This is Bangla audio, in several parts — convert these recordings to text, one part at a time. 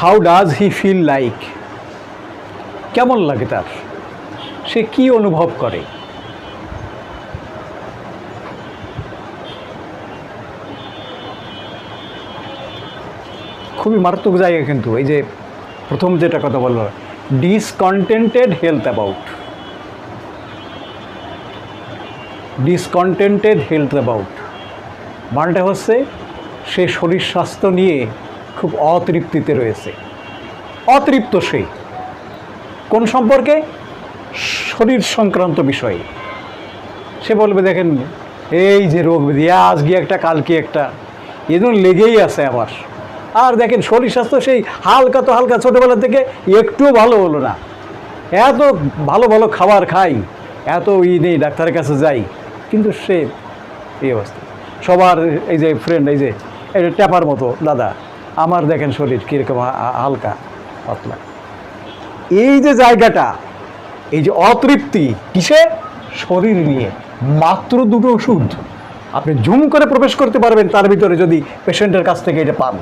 How does he feel like কেমন লাগে তার? সে কি অনুভব করে? খুবই মারাত্মক জায়গা কিন্তু, এই যে প্রথম যেটা কথা বলল discontented health about discontented health about মানেটা হচ্ছে, সে শরীর স্বাস্থ্য নিয়ে খুব অতৃপ্তিতে রয়েছে। অতৃপ্ত সে। কোন সম্পর্কে? শরীর সংক্রান্ত বিষয়ে। সে বলবে, দেখেন, এই যে রোগ ব্যাধি আজকে একটা, কালকে একটা এজন্য লেগেই আছে আমার। আর দেখেন, শরীর স্বাস্থ্য সেই হালকা তো হালকা ছোটোবেলা থেকে একটুও ভালো হলো না। এত ভালো ভালো খাবার খাই, এত ই নেই, ডাক্তারের কাছে যাই, কিন্তু সে এই অবস্থা। সবার এই যে ফ্রেন্ড এই যে, এটা ট্যাপার মতো, দাদা। আমার দেখেন শরীর কীরকম হালকা, পাতলা। এই যে জায়গাটা, এই যে অতৃপ্তি কিসে? শরীর নিয়ে। মাত্র দুটো ওষুধ। আপনি জুম করে প্রবেশ করতে পারবেন, তার ভিতরে যদি পেশেন্টের কাছ থেকে এটা পান।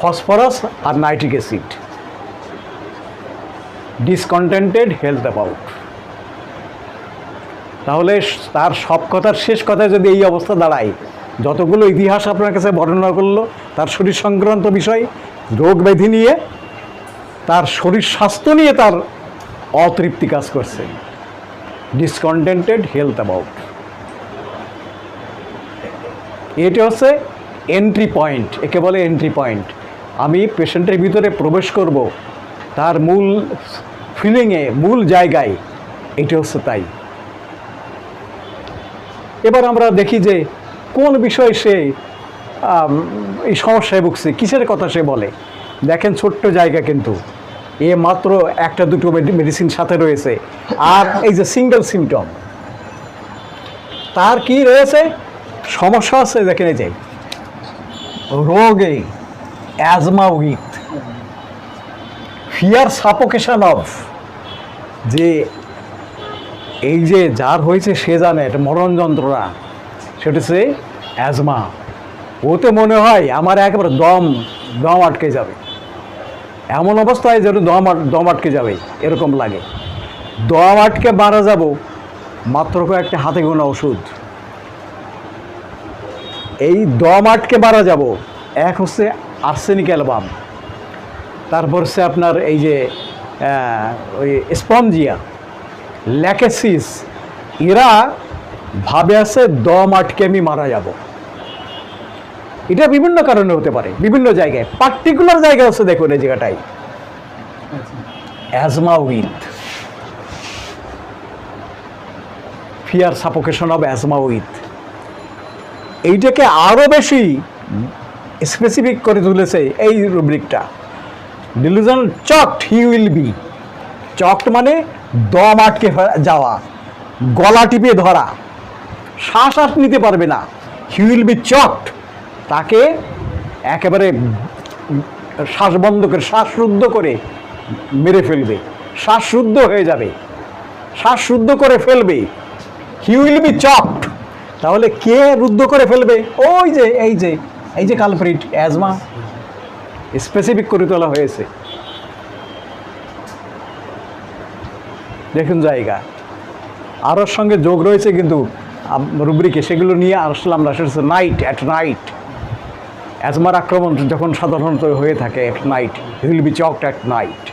Phosphorus R nitric acid. Discontented health about তাহলে তার সব কথার শেষ কথায় যদি এই অবস্থা দাঁড়ায় যতগুলো ইতিহাস আপনার কাছে বর্ণনা করল, তার শরীর সংক্রান্ত বিষয়, রোগ ব্যাধি নিয়ে, তার শরীর স্বাস্থ্য নিয়ে তার অতৃপ্তি কাজ করছে। ডিসকন্টেন্টেড হেলথ অ্যাবাউট এটা হচ্ছে এন্ট্রি পয়েন্ট একে বলে এন্ট্রি পয়েন্ট আমি পেশেন্টের ভিতরে প্রবেশ করব, তার মূল ফিলিংয়ে মূল জায়গায়, এটা হচ্ছে তাই। এবার আমরা দেখি যে কোন বিষয়ে সে এই সমস্যায় ভুগছে? কিসের কথা সে বলে? দেখেন ছোট্ট জায়গা কিন্তু। এ মাত্র একটা দুটো মেডিসিন সাথে রয়েছে। আর এই যে সিঙ্গেল সিমটম তার কি রয়েছে? সমস্যা আছে, দেখেন এই যে। রোগে asthma with fear suffocation of যে এই যে যার হয়েছে সে জানে, এটা মরণ যন্ত্রণা সেটা হচ্ছে অ্যাজমা ওতে মনে হয় আমার একেবারে দম দম আটকে যাবে। এমন অবস্থায় যেন দম দম আটকে যাবে, এরকম লাগে। দম আটকে মারা যাব, মাত্র কয়েকটা হাতে গোনা ওষুধ। এই দম আটকে মারা যাব, এক হচ্ছে আর্সেনিক অ্যালবাম তারপর হচ্ছে আপনার এই যে ওই স্পঞ্জিয়া ল্যাকেসিস এরা ভাবে আছে দম আটকে আমি মারা যাব। এটা বিভিন্ন কারণে হতে পারে, বিভিন্ন জায়গায়। পার্টিকুলার জায়গা হচ্ছে দেখুন এই জায়গাটাই asthma with fear suffocation of asthma with এইটাকে আরও বেশি স্পেসিফিক করে তুলেছে এই রুব্রিকটা delusion choked he will be choked মানে দম আটকে যাওয়া। গলা টিপে ধরা। শ্বাস নিতে পারবে না। হি উইল বি চকড তাকে একেবারে শ্বাস বন্ধ করে শ্বাসরুদ্ধ করে মেরে ফেলবে। শ্বাসরুদ্ধ হয়ে যাবে। শ্বাসরুদ্ধ করে ফেলবে। হি উইল বি চকড তাহলে কে রুদ্ধ করে ফেলবে? ওই যে, এই যে এই যে কালপ্রিট, অ্যাজমা। স্পেসিফিক করে তোলা হয়েছে। দেখুন জায়গা। আর ওর সঙ্গে যোগ রয়েছে কিন্তু রুব্রিকে সেগুলো নিয়ে না, সেটা হচ্ছে নাইট অ্যাট নাইট অ্যাজমার আক্রমণ যখন সাধারণত হয়ে থাকে at night will be choked at night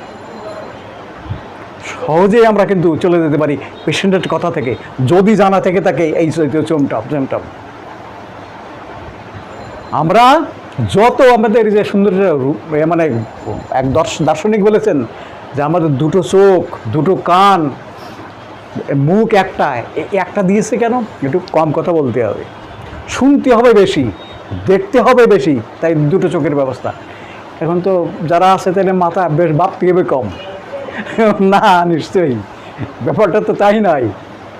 সহজেই আমরা কিন্তু চলে যেতে পারি পেশেন্টের কথা থেকে। যদি জানা থেকে থাকে, এই চমটপ চমটপ আমরা যত আমাদের যে সুন্দর মানে এক দর্শ- দার্শনিক বলেছেন যে আমাদের দুটো চোখ, দুটো কান মুখ একটা একটা দিয়েছে কেন? একটু কম কথা বলতে হবে। শুনতে হবে বেশি, দেখতে হবে বেশি, তাই দুটো চোখের ব্যবস্থা। এখন তো যারা আছে তাহলে মাথা বেশ ভাবতে হবে কম। না, নিশ্চয়ই। ব্যাপারটা তো তাই নয়।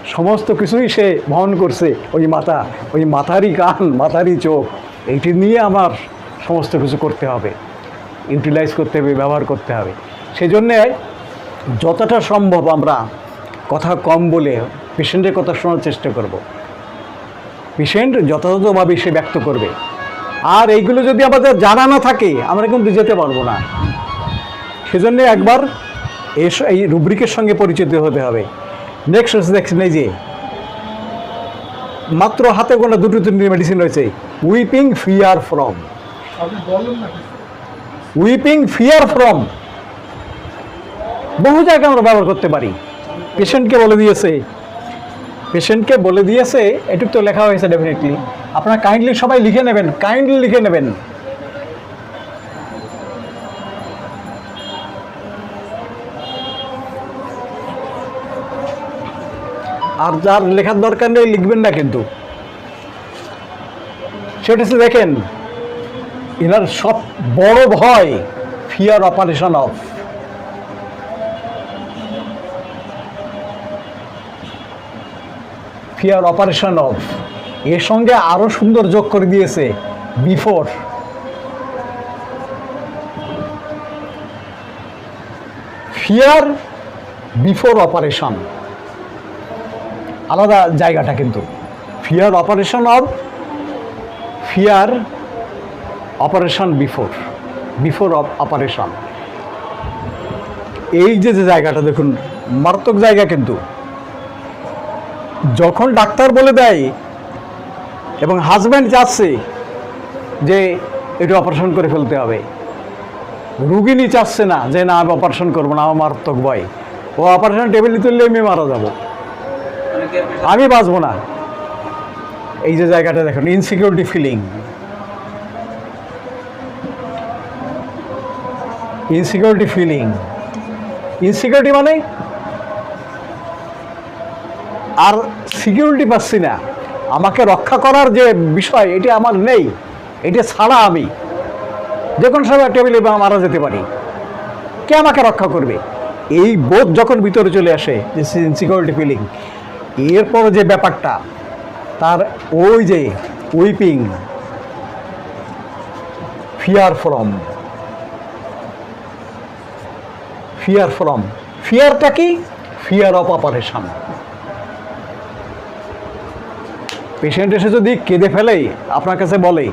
সমস্ত কিছুই সে বহন করছে, ওই মাথা, ওই মাথারই কান, মাথারই চোখ। এইটি নিয়ে আমার সমস্ত কিছু করতে হবে। ইউটিলাইজ করতে হবে, ব্যবহার করতে হবে। সেজন্যে যতটা সম্ভব আমরা কথা কম বলে পেশেন্টের কথা শোনার চেষ্টা করব। পেশেন্ট যথাযথভাবে সে ব্যক্ত করবে। আর এইগুলো যদি আমাদের জানা না থাকে, আমরা কিন্তু যেতে পারব না। সেজন্য একবার এই রুব্রিকের সঙ্গে পরিচিত হতে হবে। নেক্সট দেখছেন এই যে, মাত্র হাতে গোনা দুটো তিনটি মেডিসিন রয়েছে। Weeping fear from. Weeping fear from বহু জায়গায় আমরা ব্যবহার করতে পারি। পেশেন্টকে বলে দিয়েছে। পেশেন্টকে বলে দিয়েছে, এটুক তো লেখা হয়েছে ডেফিনেটলি আপনারা কাইন্ডলি সবাই লিখে নেবেন কাইন্ডলি লিখে নেবেন। আর যার লেখার দরকার নেই, লিখবেন না কিন্তু। সেটা দেখেন, এনার সব বড় ভয় fear operation of fear operation of এর সঙ্গে আরও সুন্দর যোগ করে দিয়েছে বিফোর ফিয়ার বিফোর অপারেশন আলাদা জায়গাটা কিন্তু। Fear operation of fear operation before before operation এই যে যে জায়গাটা দেখুন, মারাত্মক জায়গা কিন্তু। যখন ডাক্তার বলে দেয় এবং হাজব্যান্ড যাচ্ছে যে এটা অপারেশন করে ফেলতে হবে রুগিনী চাচ্ছে না যে না, আমি অপারেশন করব না, আমার মারাত্মক ভয়। ও অপারেশন টেবিলে তুললে আমি মারা যাব। আমি বাঁচবো না। এই যে জায়গাটা দেখুন insecurity feeling insecurity feeling insecurity মানে আর সিকিউরিটি পাচ্ছি না। আমাকে রক্ষা করার যে বিষয়, এটি আমার নেই। এটা ছাড়া আমি যে কোনো সময় টেবিলে মারা যেতে পারি। কে আমাকে রক্ষা করবে? এই বোধ যখন ভিতরে চলে আসে যে ইনসিকিউরিটি ফিলিং এরপর যে ব্যাপারটা, তার ওই যে weeping fear from fear from ফিয়ারটা কি? ফিয়ার অফ অপারেশন পেশেন্ট এসে যদি কেঁদে ফেলে আপনার কাছে বলে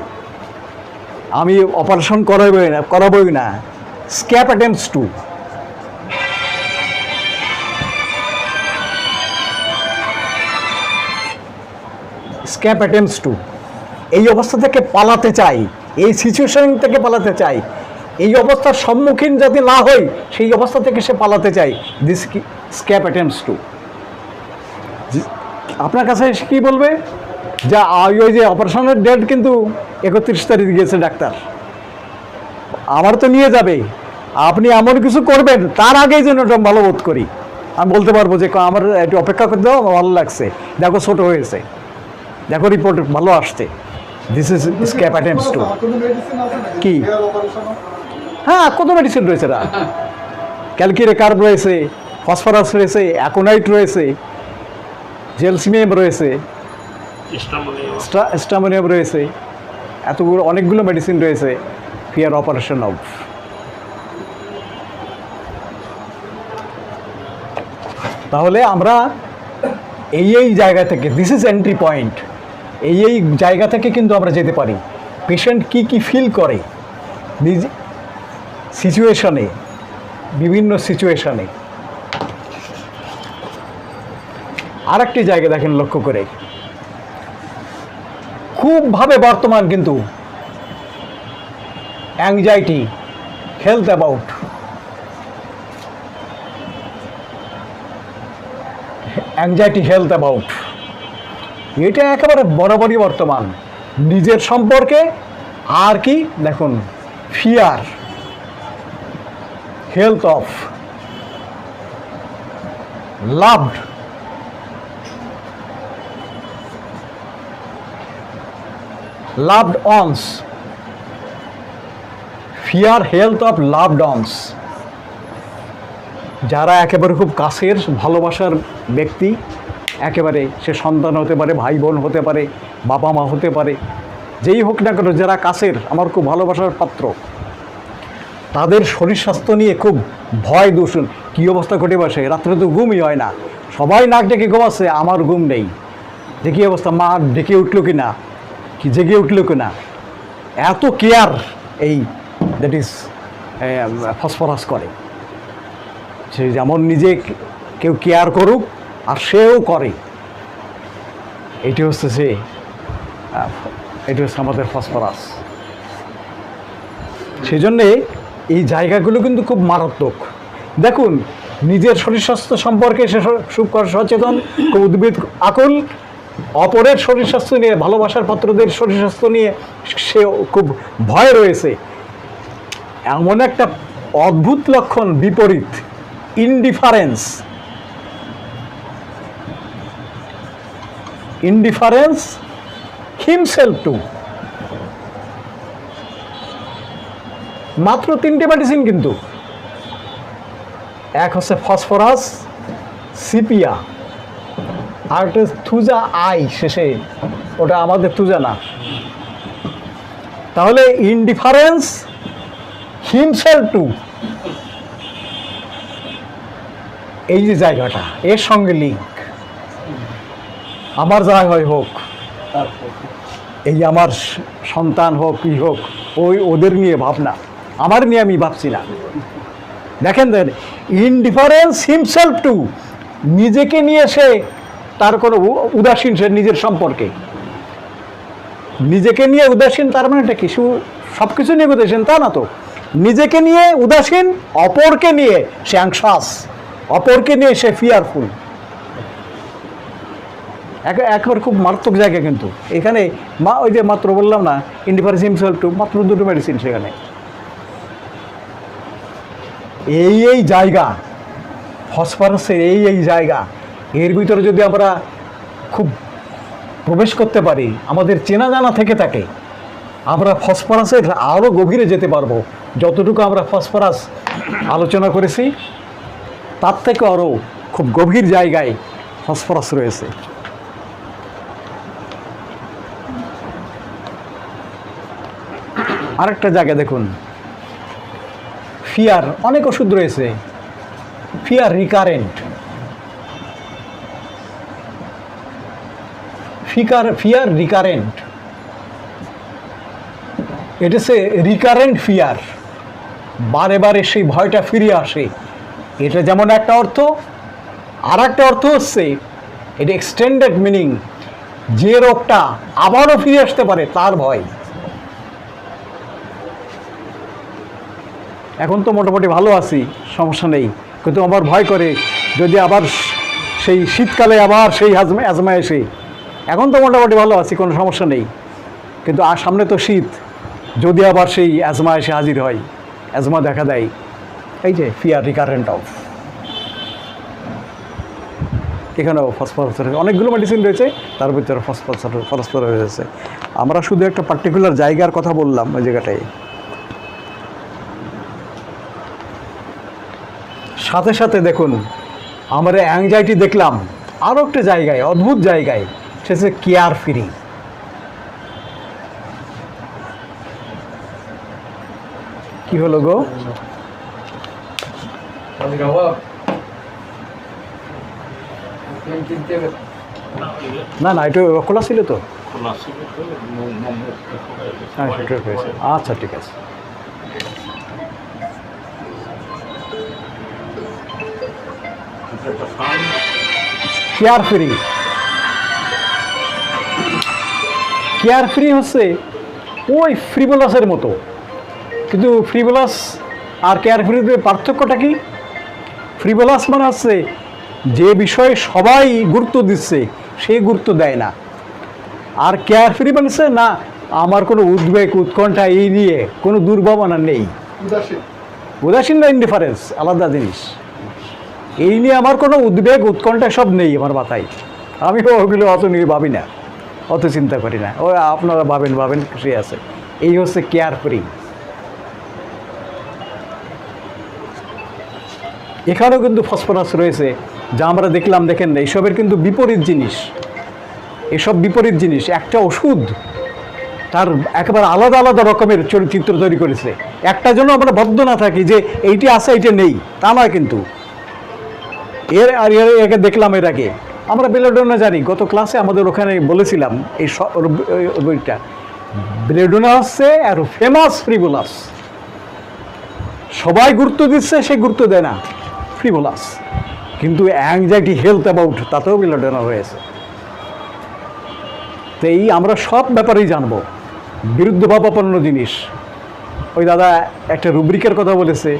আমি অপারেশন করাবই না করাবই না। Escape attempts to escape attempts to এই অবস্থা থেকে পালাতে চাই, এই সিচুয়েশন থেকে পালাতে চাই, এই অবস্থার সম্মুখীন যাতে না হই, সেই অবস্থা থেকে সে পালাতে চাই। দিস স্ক্যাপ অ্যাটেম্পস টু আপনার কাছে কী বলবে? যা ওই যে অপারেশনের ডেট কিন্তু একত্রিশ তারিখ গিয়েছে ডাক্তার। আমার তো নিয়ে যাবে। আপনি এমন কিছু করবেন, তার আগেই যেন ওটা ভালো বোধ করি। আমি বলতে পারব যে আমার একটু অপেক্ষা করতে দাও ভালো লাগছে। দেখো, ছোট হয়েছে। দেখো রিপোর্ট ভালো আসছে। This is escape attempts to? কি? হ্যাঁ কত মেডিসিন রয়েছে না ক্যালকিরে কার্ব রয়েছে ফসফরাস রয়েছে অ্যাকোনাইট রয়েছে জেলসিমিয়াম রয়েছে। স্টামোনিয়াম রয়েছে। এতগুলো, অনেকগুলো মেডিসিন রয়েছে। ফিয়ার অপারেশন অফ তাহলে আমরা এই এই জায়গা থেকে দিস ইজ এন্ট্রি পয়েন্ট এই এই জায়গা থেকে কিন্তু আমরা যেতে পারি। পেশেন্ট কি কি ফিল করে? নিজ সিচুয়েশনে বিভিন্ন সিচুয়েশনে আরেকটি জায়গা দেখেন লক্ষ্য করে। খুবভাবে বর্তমান কিন্তু anxiety health about anxiety health about এটা একেবারে বরাবরই বর্তমান। নিজের সম্পর্কে আর কি, দেখুন fear health of loved loved ones fear health of loved ones যারা একেবারে খুব কাছের, ভালোবাসার ব্যক্তি, একেবারে সে সন্তান হতে পারে ভাই বোন হতে পারে বাবা মা হতে পারে, যেই হোক না কেন, যারা কাছের, আমার খুব ভালোবাসার পাত্র, তাদের শরীর স্বাস্থ্য নিয়ে খুব ভয় দূষণ। কী অবস্থা ঘটে বসে? রাত্রে তো ঘুমই হয় না। সবাই নাক ডেকে ঘুমাচ্ছে, আমার ঘুম নেই। দেখি অবস্থা, মা ডেকে উঠল কি না কি জেগে উঠল কি না এত কেয়ার এই দ্যাট ইজ ফসফরাস করে। সে যেমন নিজে কেউ কেয়ার করুক, আর সেও করে। এটি হচ্ছে সে এটি হচ্ছে আমাদের ফসফরাস সেই জন্যে এই জায়গাগুলো কিন্তু খুব মারাত্মক। দেখুন, নিজের শরীর স্বাস্থ্য সম্পর্কে সে স- খুব সচেতন, খুব উদ্ভিদ আকুল অপরের শরীর স্বাস্থ্য নিয়ে, ভালোবাসার পাত্রদের শরীর স্বাস্থ্য নিয়ে সে খুব ভয় রয়েছে। এমন একটা অদ্ভুত লক্ষণ, বিপরীত ইনডিফারেন্স ইনডিফারেন্স হিমসেলফ টু মাত্র তিনটে মেডিসিন কিন্তু। এক হচ্ছে ফসফরাস সিপিয়া আর একটা হচ্ছে থুজা আই শেষে, ওটা আমাদের থুজা না। তাহলে ইনডিফারেন্স হিমসেল টু এই যে জায়গাটা, এর সঙ্গে লিঙ্ক আমার যা হয় হোক, এই আমার সন্তান হোক কি হোক, ওই ওদের নিয়ে ভাবনা। আমার নিয়ে আমি ভাবছি না। দেখেন দেন ইনডিফারেন্স হিমসেলফ টু নিজেকে নিয়ে সে তার কোনো উদাসীন সে নিজের সম্পর্কে। নিজেকে নিয়ে উদাসীন তার মানে কিছু সব কিছু নিয়ে উদাসীন, তা না তো? নিজেকে নিয়ে উদাসীন, অপরকে নিয়ে সে অ্যাংশাস অপরকে নিয়ে সে ফিয়ারফুল এক একবার খুব মারাত্মক জায়গা কিন্তু। এখানে মা, ওই যে মাত্র বললাম না ইন্ডিফারেন্স হিমসেলফ টু মাত্র দুটো মেডিসিন সেখানে। এই এই জায়গা ফসফরাসের এই এই জায়গা এর ভিতরে যদি আমরা খুব প্রবেশ করতে পারি, আমাদের চেনা জানা থেকে থাকে, আমরা ফসফরাসের আরও গভীরে যেতে পারব। যতটুকু আমরা ফসফরাস আলোচনা করেছি, তার থেকে আরও খুব গভীর জায়গায় ফসফরাস রয়েছে। আরেকটা জায়গা দেখুন, ফিয়ার, অনেক ওষুধ রয়েছে। Fear recurrent. ফিকার, fear, recurrent. এটা সে রিকারেন্ট ফিয়ার বারে বারে সেই ভয়টা ফিরে আসে। এটা যেমন একটা অর্থ আর একটা অর্থ হচ্ছে, এটা এক্সটেন্ডেড মিনিং যে রোগটা আবারও ফিরে আসতে পারে, তার ভয়। এখন তো মোটামুটি ভালো আছি, সমস্যা নেই। কিন্তু আমার ভয় করে, যদি আবার সেই শীতকালে আবার সেই হাজমা অ্যাজমা এসে এখন তো মোটামুটি ভালো আছি, কোনো সমস্যা নেই। কিন্তু আর সামনে তো শীত। যদি আবার সেই অ্যাজমা এসে হাজির হয় অ্যাজমা দেখা দেয়। এই যে ফিয়ার রিকারেন্ট অফ এখানেও ফসফরাস অনেকগুলো মেডিসিন রয়েছে, তার ভিতরে ফসফরাস ফসফরাস রয়েছে। আমরা শুধু একটা পার্টিকুলার জায়গার কথা বললাম ওই জায়গাটায়। সাথে সাথে দেখুন, আমরা অ্যাংজাইটি দেখলাম। আরও একটা জায়গায়, অদ্ভুত জায়গায়। সে হচ্ছে কেয়ার ফ্রি কি হলো গো? না না এটা খোলা ছিল তো। হ্যাঁ আচ্ছা ঠিক আছে। কেয়ার ফ্রি কেয়ার ফ্রি হচ্ছে ওই ফ্রিবোলাসের মতো। কিন্তু ফ্রিবোলাস আর কেয়ার ফ্রিতে পার্থক্যটা কি? ফ্রিবোলাস মানে হচ্ছে যে বিষয়ে সবাই গুরুত্ব দিচ্ছে সেই গুরুত্ব দেয় না। আর কেয়ার ফ্রি মানে না আমার কোনো উদ্বেগ উৎকণ্ঠা এই নিয়ে কোনো দুর্ভাবনা নেই। উদাসীন। উদাসীন না ইন্ডিফারেন্স আলাদা জিনিস। এই নিয়ে আমার কোনো উদ্বেগ উৎকণ্ঠা সব নেই আমার মাথায়। আমি ওগুলো অত নিয়ে ভাবি না। অত চিন্তা করি না। ও আপনারা ভাবেন ভাবেন খুশি আছে। এই হচ্ছে কেয়ার ফ্রি। এখানেও কিন্তু ফসফরাস রয়েছে। যা আমরা দেখলাম, দেখেন না এইসবের কিন্তু বিপরীত জিনিস। এসব বিপরীত জিনিস, একটা ওষুধ, তার একেবারে আলাদা আলাদা রকমের চরি- চিত্র তৈরি করেছে। একটা জন্য আমরা বদ্ধ না থাকি যে এইটি আছে, এইটা নেই, তা নয় কিন্তু। এর আর একে দেখলাম এর আগে। আমরা বেলোডোনা জানি, গত ক্লাসে আমাদের ওখানে বলেছিলাম এই বইটা ব্রেডোনা হচ্ছে আর ফেমাস ফ্রিবোলাস। সবাই গুরুত্ব দিচ্ছে, সে গুরুত্ব দেয় না, ফ্রিবোলাস। কিন্তু অ্যাংজাইটি হেলথ অ্যাবাউট তাতেও বিলোডোনা রয়েছে তো এই আমরা সব ব্যাপারেই জানব বিরুদ্ধভাবাপন্ন জিনিস। ওই দাদা একটা রুব্রিকের কথা বলেছে,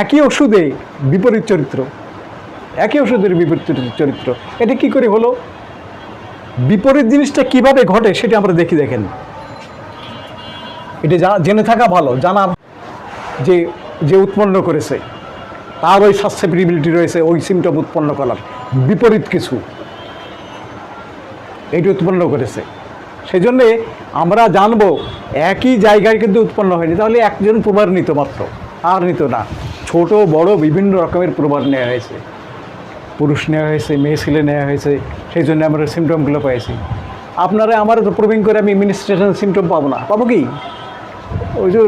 একই ওষুধে বিপরীত চরিত্র। একই ওষুধের বিপরীত চরিত্র। এটা কি করে হলো? বিপরীত জিনিসটা কীভাবে ঘটে সেটা আমরা দেখি দেখেন। এটা জেনে থাকা ভালো, জানা যে যে উৎপন্ন করেছে। তার ওই সাসেপ্টিবিলিটি রয়েছে, ওই সিমটম উৎপন্ন করার বিপরীত কিছু। এটি উৎপন্ন করেছে। সেই জন্যে আমরা জানব, একই জায়গায় কিন্তু উৎপন্ন হয়নি। তাহলে একজন প্রবার নিত মাত্র, আর নিত না। ছোট, বড়, বিভিন্ন রকমের প্রবার নেওয়া হয়েছে। পুরুষ নেওয়া হয়েছে, মেয়ে ছেলে নেওয়া হয়েছে, সেই জন্য আমরা সিমটমগুলো পেয়েছি আপনারা আমার প্রবীণ করে আমি মিনিস্ট্রেশন সিমটম পাবো না। পাবো কি? ওই যে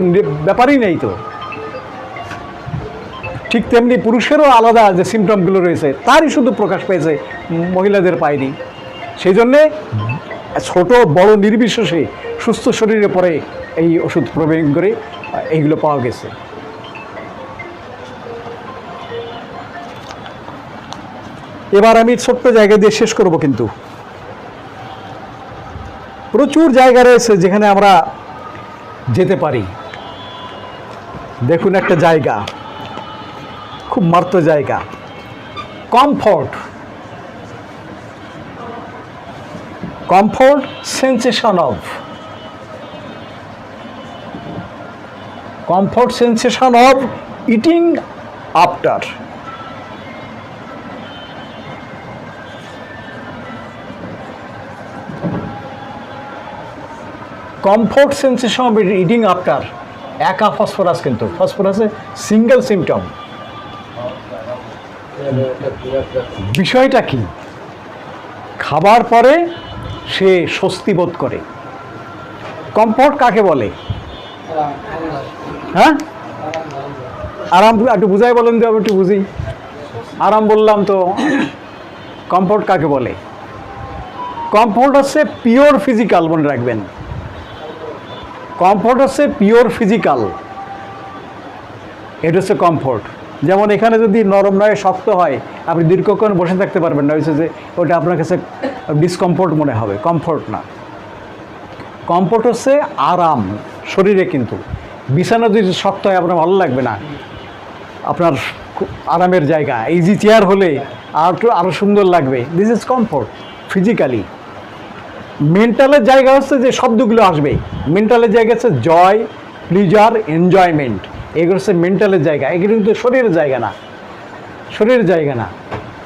ব্যাপারই নেই তো। ঠিক তেমনি পুরুষেরও আলাদা যে সিমটমগুলো রয়েছে, তারই শুধু প্রকাশ পেয়েছে, মহিলাদের পায়নি। সেই জন্যে ছোট, বড়, নির্বিশেষে সুস্থ শরীরে পরে এই ওষুধ প্রয়োগ করে এইগুলো পাওয়া গেছে। এবার আমি ছোট্ট জায়গা দিয়ে শেষ করব কিন্তু। প্রচুর জায়গা রয়েছে যেখানে আমরা যেতে পারি। দেখুন একটা জায়গা, খুব মার্ত জায়গা, comfort. Comfort sensation of. Comfort sensation of eating after. Comfort sensation of eating after একা ফসফরাস কিন্তু। ফসফরাসে সিঙ্গেল সিমটম বিষয়টা কি? খাবার পরে সে স্বস্তি বোধ করে। কমফোর্ট কাকে বলে? হ্যাঁ? আরাম, একটু বুঝাই বলেন তো একটু বুঝি। আরাম বললাম তো, কমফোর্ট কাকে বলে? কমফোর্ট হচ্ছে পিওর ফিজিক্যাল মনে রাখবেন। কমফোর্ট হচ্ছে পিওর ফিজিক্যাল এটা হচ্ছে কমফোর্ট যেমন এখানে যদি নরম নয়, শক্ত হয়, আপনি দীর্ঘক্ষণ বসে থাকতে পারবেন না। হচ্ছে যে ওটা আপনার কাছে ডিসকমফোর্ট মনে হবে কমফোর্ট না। কমফোর্ট হচ্ছে আরাম, শরীরে কিন্তু। বিছানা যদি শক্ত হয়, আপনার ভালো লাগবে না। আপনার আরামের জায়গা। ইজি চেয়ার হলে আর আরও সুন্দর লাগবে। দিস ইজ কমফোর্ট ফিজিক্যালি মেন্টালের জায়গা হচ্ছে যে শব্দগুলো আসবে। মেন্টালের জায়গা হচ্ছে জয় প্লিজার এনজয়মেন্ট এগুলো হচ্ছে মেন্টালের জায়গা। এগুলো কিন্তু শরীরের জায়গা না। শরীরের জায়গা না।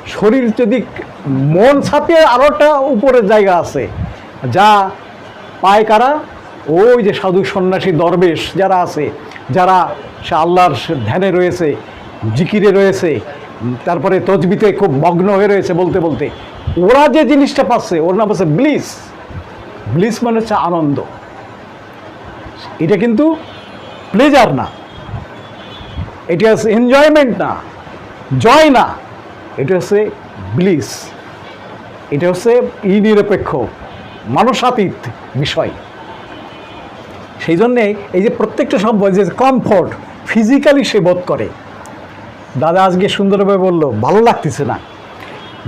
শরীর যদি মন ছাপিয়ে আরও একটা উপরের জায়গা আছে, যা পায় কারা ওই যে সাধু সন্ন্যাসী দরবেশ যারা আছে, যারা সে আল্লাহর ধ্যানে রয়েছে, জিকিরে রয়েছে, তারপরে তজবিতে খুব মগ্ন হয়ে রয়েছে বলতে বলতে, ওরা যে জিনিসটা পাচ্ছে, ওর নাম হচ্ছে ব্লিস ব্লিস মানে হচ্ছে আনন্দ। এটা কিন্তু প্লেজার না। এটা হচ্ছে এনজয়মেন্ট না। জয় না। এটা হচ্ছে ব্লিস এটা হচ্ছে ই নিরপেক্ষ মানসাতীত বিষয়। সেই জন্যে এই যে প্রত্যেকটা শব্দ, যে কমফোর্ট ফিজিক্যালি সে বোধ করে। দাদা আজকে সুন্দরভাবে বলল, ভালো লাগতেছে না।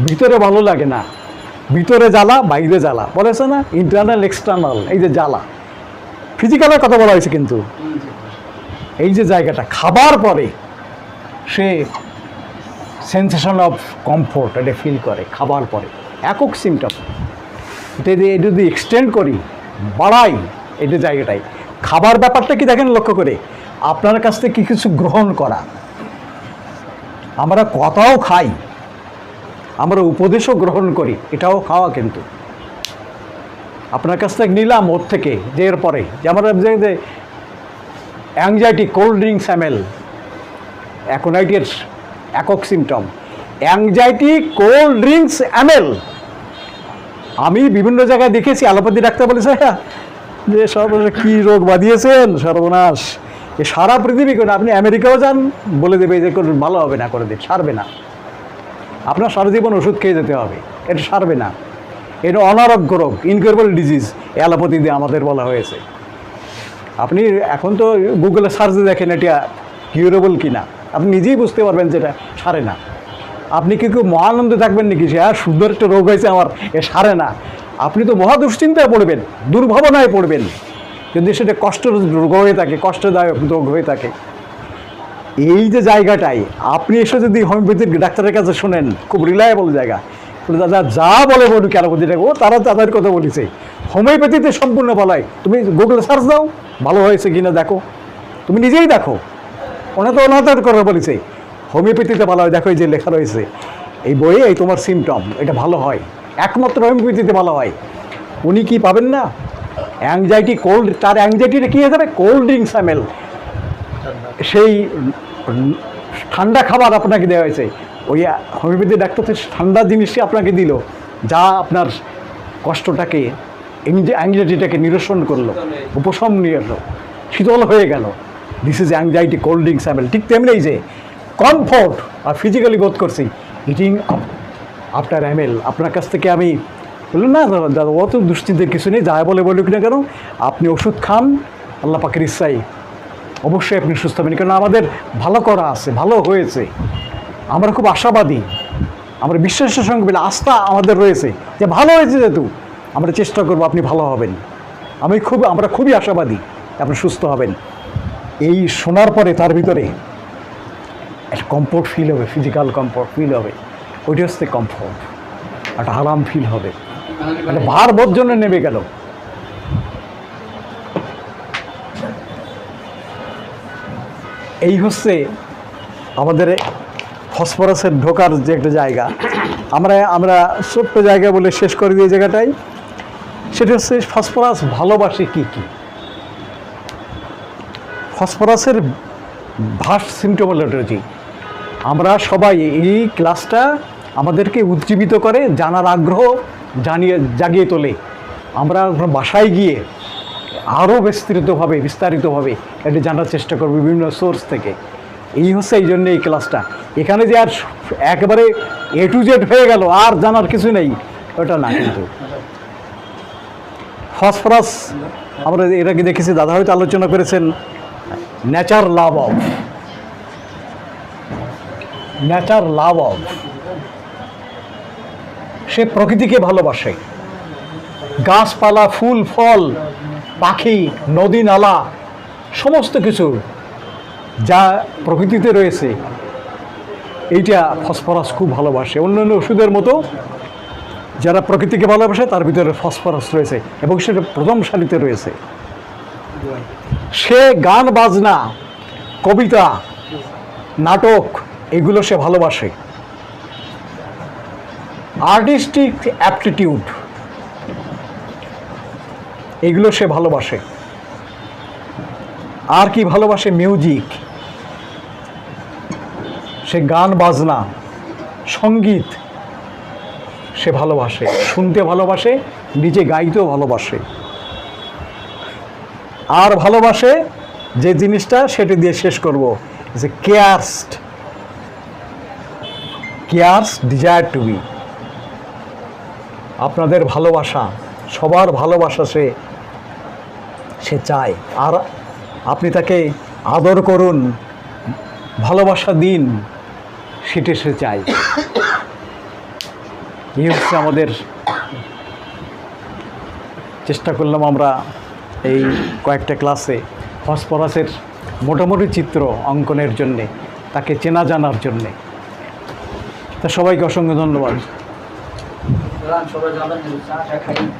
ভিতরে ভালো লাগে না। ভিতরে জ্বালা, বাইরে জ্বালা। বলেছে না ইন্টারনাল এক্সটার্নাল এই যে জ্বালা। ফিজিক্যালের কথা বলা হয়েছে কিন্তু। এই যে জায়গাটা, খাবার পরে সে সেন্সেশন অফ কমফোর্ট এটা ফিল করে, খাবার পরে। একক সিমটম এটা যদি যদি এক্সটেন্ড করি, বাড়াই, এটা জায়গাটায়। খাবার ব্যাপারটা কি দেখেন লক্ষ্য করে? আপনার কাছ থেকে কিছু গ্রহণ করা। আমরা কথাও খাই আমরা উপদেশও গ্রহণ করি এটাও খাওয়া কিন্তু। আপনার কাছ থেকে নিলাম ওর থেকে যে এর পরে। যে আমরা যে অ্যাংজাইটি কোল্ড ড্রিঙ্কস এমএল অ্যাকোনাইটের একক symptom anxiety cold drinks amel আমি বিভিন্ন জায়গায় দেখেছি অ্যালোপ্যাথি ডাক্তার বলেছে "হ্যাঁ, যে সর্বনাশ কী রোগ বাঁধিয়েছেন সর্বনাশ। এ সারা পৃথিবী করে আপনি আমেরিকাও যান বলে দেবে যে কোনো ভালো হবে না করে দিন সারবে না। আপনার সারা জীবন ওষুধ খেয়ে যেতে হবে। এটা সারবে না। এটা অনারোগ্য রোগ ইনকিউরেবল ডিজিজ অ্যালোপ্যাথি দিয়ে আমাদের বলা হয়েছে। আপনি এখন তো গুগলে সার্চে দেখেন এটা কিউরেবল কি না আপনি নিজেই বুঝতে পারবেন যেটা সারে না। আপনি কি কেউ মহানন্দে থাকবেন নাকি সে আর সুন্দর একটা রোগ হয়েছে আমার, এ সারে না। আপনি তো মহা দুশ্চিন্তায় পড়বেন, দুর্ভাবনায় পড়বেন। যদি সেটা কষ্ট রোগ হয়ে থাকে, কষ্টদায়ক রোগ হয়ে থাকে। এই যে জায়গাটায় আপনি এসে যদি হোমিওপ্যাথির ডাক্তারের কাছে শোনেন, খুব রিলায়েবল জায়গা। দাদা যা বলে বলুক অ্যালোপ্যাথিটা ও তারা তাদের কথা বলেছে। হোমিওপ্যাথিতে সম্পূর্ণ বলাই। তুমি গুগলে সার্চ দাও, ভালো হয়েছে কিনা দেখো। তুমি নিজেই দেখো। ওনা তো ওনাদের করে বলেছে। হোমিওপ্যাথিতে ভালো হয়, দেখো এই যে লেখা রয়েছে। এই বইয়ে এই তোমার সিমটম এটা ভালো হয়। একমাত্র হোমিওপ্যাথিতে ভালো হয়। উনি কি পাবেন না? অ্যাংজাইটি কোল্ড তার অ্যাংজাইটিটা কী হয়ে যাবে? কোল্ড ড্রিঙ্কস অ্যামেল সেই ঠান্ডা খাবার আপনাকে দেওয়া হয়েছে। ওই হোমিওপ্যাথি ডাক্তার ঠান্ডা জিনিসই আপনাকে দিল, যা আপনার কষ্টটাকে অ্যাংজাইটিটাকে নিরসন করল, উপশম নিয়ে এলো, শীতল হয়ে গেল। This is anxiety cold drinks amel ঠিক তেমনি যে কমফোর্ট আর ফিজিক্যালি বোধ করছি ইটিং আফটার অ্যামেল আপনার কাছ থেকে আমি বললাম, না দাদা অত দুশ্চিন্তার কিছু নেই, যা বলে বলুক না কেন, আপনি ওষুধ খান, আল্লাহ পাকের ইচ্ছাই অবশ্যই আপনি সুস্থ হবেন কারণ আমাদের ভালো করা আছে, ভালো হয়েছে। আমরা খুব আশাবাদী। আমরা বিশ্বাসের সঙ্গে বলে আস্থা আমাদের রয়েছে যে ভালো হয়েছে যেহেতু, আমরা চেষ্টা করব আপনি ভালো হবেন। আমি খুব, আমরা খুবই আশাবাদী আপনি সুস্থ হবেন। এই শোনার পরে তার ভিতরে একটা কমফোর্ট ফিল হবে ফিজিক্যাল কমফোর্ট ফিল হবে। ওইটা হচ্ছে কমফোর্ট একটা আরাম ফিল হবে। একটা ভার বোধ জন্য নেমে গেল। এই হচ্ছে আমাদের ফসফরাসের ঢোকার যে একটা জায়গা। আমরা আমরা ছোট্ট জায়গা বলে শেষ করে দিয়ে জায়গাটাই। সেটা হচ্ছে ফসফরাস ভালোবাসে কি কি? ফসফরাসের ভাস সিমটোমোলজি আমরা সবাই এই ক্লাসটা আমাদেরকে উজ্জীবিত করে, জানার আগ্রহ জানিয়ে, জাগিয়ে তোলে। আমরা বাসায় গিয়ে আরও বিস্তৃতভাবে, বিস্তারিতভাবে এটা জানার চেষ্টা করব বিভিন্ন সোর্স থেকে। এই হচ্ছে এই জন্য এই ক্লাসটা এখানে যে আর একেবারে এ টু জেড হয়ে গেল, আর জানার কিছু নেই। ওটা না কিন্তু। ফসফরাস আমরা এর আগে দেখেছি, দাদা হয়তো আলোচনা করেছেন। Nature love of nature love of সে প্রকৃতিকে ভালোবাসে। গাছপালা, ফুল, ফল। পাখি নদী, নালা, সমস্ত কিছু যা প্রকৃতিতে রয়েছে, এইটা ফসফরাস খুব ভালোবাসে। অন্যান্য ওষুধের মতো যারা প্রকৃতিকে ভালোবাসে, তার ভিতরে ফসফরাস রয়েছে এবং সেটা প্রথম সারিতে রয়েছে। সে গান, বাজনা, কবিতা, নাটক, এগুলো সে ভালোবাসে। Artistic aptitude. এগুলো সে ভালোবাসে। আর কি ভালোবাসে মিউজিক? সে গান, বাজনা, সংগীত সে ভালোবাসে। শুনতে ভালোবাসে, নিজে গাইতেও ভালোবাসে। আর ভালোবাসে যে জিনিসটা, সেটা দিয়ে শেষ করব, যে কেয়ারসড কেয়ার্স ডিজায়ার টু বি আপনাদের ভালোবাসা, সবার ভালোবাসা সে সে চায়। আর আপনি তাকে আদর করুন, ভালোবাসা দিন, সেটি সে চায়। এই হচ্ছে আমাদের চেষ্টা করলাম আমরা এই কয়েকটা ক্লাসে ফসফরাসের মোটামুটি চিত্র অঙ্কনের জন্যে, তাকে চেনা জানার জন্যে। তা সবাইকে অসংখ্য ধন্যবাদ।